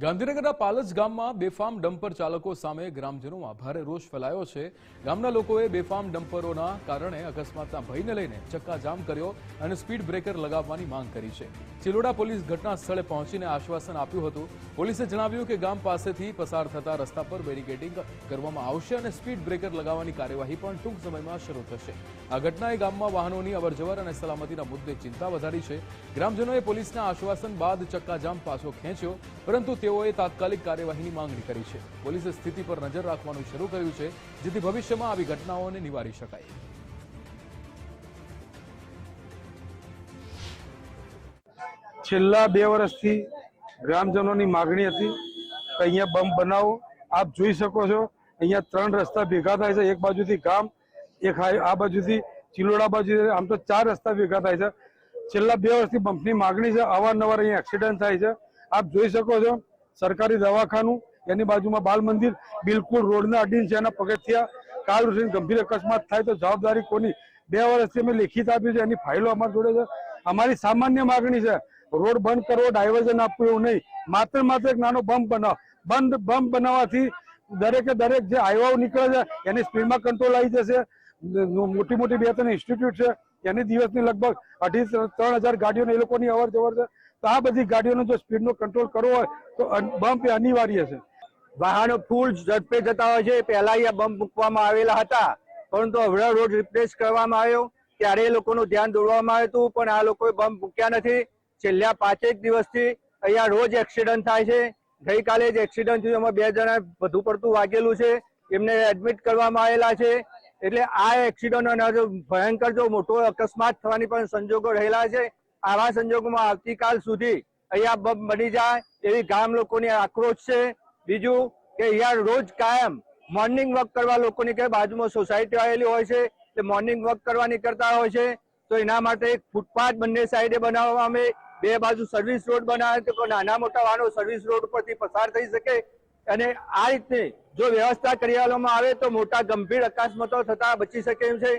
ગાંધીનગરના પાલજ ગામમાં બેફામ ડમ્પર ચાલકો સામે ગ્રામજનોમાં ભારે રોષ ફેલાયો છે. ગામના લોકોએ બેફામ ડમ્પરોના કારણે અકસ્માતના ભયને લઈને ચક્કાજામ કર્યો અને સ્પીડ બ્રેકર લગાવવાની માંગ કરી છે. ચિલોડા પોલીસ ઘટના સ્થળે પહોંચીને આશ્વાસન આપ્યું હતું. પોલીસે જણાવ્યું કે ગામ પાસેથી પસાર થતા રસ્તા પર બેરિકેડિંગ કરવામાં આવશે અને સ્પીડ બ્રેકર લગાવવાની કાર્યવાહી પણ ટૂંક સમયમાં શરૂ થશે. આ ઘટનાએ ગામમાં વાહનોની અવરજવર અને સલામતીના મુદ્દે ચિંતા વધારી છે. ગ્રામજનોએ પોલીસના આશ્વાસન બાદ ચક્કાજામ પાછો ખેંચ્યો, પરંતુ તેઓએ તાત્કાલિક કાર્યવાહીની માંગણી કરી છે. પોલીસે સ્થિતિ પર નજર રાખવાનું શરૂ કર્યું છે, જેથી ભવિષ્યમાં આવી ઘટનાઓને નિવારી શકાય. છેલ્લા બે વર્ષથી ગ્રામજનોની માગણી હતી કે અહીંયા બમ્પ બનાવો. આપ જોઈ શકો છો, અહીંયા ત્રણ રસ્તા ભેગા થાય છે. એક બાજુથી ગામ, એક આ બાજુથી ચિલોડા બાજુ, આમ તો ચાર રસ્તા ભેગા થાય છે. છેલ્લા બે વર્ષથી બમ્પની માગણી છે. અવારનવાર અહીંયા એક્સિડન્ટ થાય છે. આપ જોઈ શકો છો સરકારી દવાખાનું, એની બાજુમાં બાલ મંદિર, બિલકુલ રોડના અડીન છે એના પગથિયા. કાલ ઉઠીને ગંભીર અકસ્માત થાય તો જવાબદારી કોની? બે વર્ષથી અમે લેખિત આપ્યું છે, એની ફાઇલો અમારી જોડે છે. અમારી સામાન્ય માગણી છે, રોડ બંધ કરવો ડાયવર્ઝન આપવું એવું નહીં. માત્ર માત્ર એક નાનો બમ્પ બનાવો. બંધ, બમ્પ બનાવવાથી દરેકે દરેક જે હાઈવાઓ નીકળે છે, એની સ્પીડમાં કંટ્રોલ આવી જશે. મોટી મોટી બે ત્રણ ઇન્સ્ટિટ્યૂટ છે, એની દિવસની લગભગ અઢી ત્રણ હજાર ગાડીઓને એ લોકોની અવર જવર છે. તો આ બધી ગાડીઓનો જો સ્પીડનો કંટ્રોલ કરવો હોય તો બમ્પ એ અનિવાર્ય છે. વાહનો ફૂલ ઝડપે જતા હોય છે. પહેલા અહીંયા બમ્પ મૂકવામાં આવેલા હતા. પરંતુ હવે રોડ રિપ્લેસ કરવામાં આવ્યો. ત્યારે એ લોકોનું ધ્યાન દોરવામાં આવ્યું હતું, પણ આ લોકોએ બમ્પ મૂક્યા નથી. છેલ્લા પાંચેક દિવસથી અહીંયા રોજ એક્સિડન્ટ થાય છે. ગઈકાલે જ એક્સિડન્ટ થયું. એમાં બે જણા વધુ પડતું વાગેલું છે. એમને એડમિટ કરવામાં આવેલા છે. એટલે આ એક્સિડન્ટ ભયંકર જો મોટો અકસ્માત થવાની પણ સંજોગો રહેલા છે. આવા સંજોગોમાં આવતીકાલ સુધી અહીંયા બંધ બની જાય એવી ગામ લોકોની આક્રોશ છે. બીજું કે અહીંયા રોજ કાયમ મોર્નિંગ વોક કરવા લોકોની કે બાજુમાં સોસાયટી આવેલી હોય છે, એટલે મોર્નિંગ વોક કરવા નીકળતા હોય છે. તો એના માટે એક ફૂટપાથ બંને સાઈડે બનાવવા અમે બે બાજુ સર્વિસ રોડ બનાવે તો નાના મોટા વાહનો સર્વિસ રોડ પરથી પસાર થઈ શકે. અને આ રીતની જો વ્યવસ્થા કરી આવે તો મોટા ગંભીર અકસ્માતો થતા બચી શકે એમ છે.